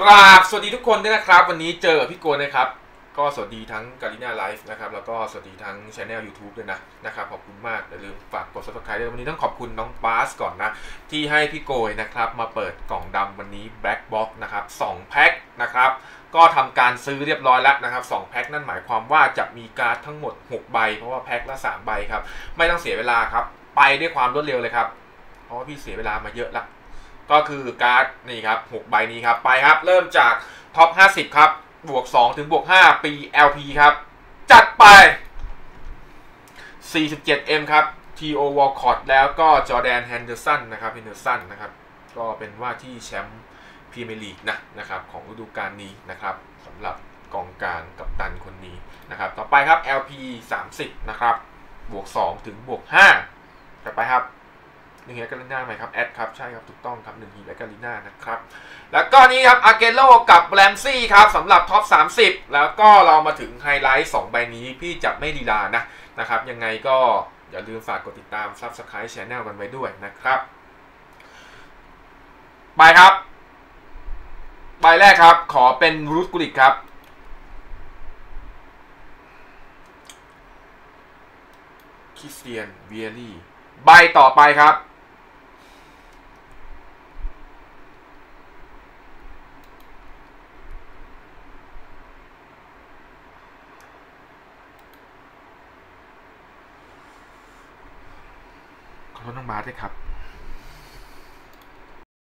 กราบสวัสดีทุกคนด้วยนะครับ วันนี้เจอกับพี่โกนะครับ ก็สวัสดีทั้งกาลิน่าไลฟ์นะครับ แล้วก็สวัสดีทั้งช anel YouTube ด้วยนะนะครับ ขอบคุณมาก อย่าลืมฝากกด subscribe ด้วยวันนี้ต้องขอบคุณน้องบาสก่อนนะ ที่ให้พี่โกยนะครับ มาเปิดกล่องดำวันนี้ Black Box นะครับ2แพ็คนะครับ ก็ทำการซื้อเรียบร้อยแล้วนะครับ2แพ็คนั่นหมายความว่าจะมีการ์ดทั้งหมด 6 ใบ เพราะว่าแพ็คละ 3 ใบครับ ไม่ต้องเสียเวลาครับ ไปด้วยความรวดเร็วเลยครับ เพราะว่าพี่เสียเวลามาเยอะละ ก็คือการ์ดนี่ครับ6ใบนี้ครับ ไปครับ เริ่มจากท็อป 50 ครับ บวก 2 ถึงบวก 5 ปี LP ครับ จัดไป 47M ครับ T.O. Walcott แล้วก็จอแดนแฮนเดอร์สันนะครับแฮนเดอร์สันนะครับ ก็เป็นว่าที่แชมป์พรีเมียร์ลีกนะนะครับของฤดูกาลนี้นะครับสำหรับกองกลางกับตันคนนี้นะครับ ต่อไปครับ LP 30 นะครับ บวก 2 ถึงบวก5ต่อไปครับ นึ่งฮีแอคาลิน่าไหมครับแอดครับใช่ครับถูกต้องครับหนึ่งฮีแอคาลิน่านะครับแล้วก็นี้ครับอาเกโลกับแรมซี่ครับสำหรับท็อป 30 แล้วก็เรามาถึงไฮไลท์2ใบนี้พี่จะไม่ดีลานะนะครับยังไงก็อย่าลืมฝากกดติดตาม Subscribe Channel กันไว้ด้วยนะครับไปครับใบแรกครับ ขอเป็นรูทกุลิกครับคริสเตียนเวียรี่ ใบต่อไปครับ ขอบคุณน้องบาสด้วยครับ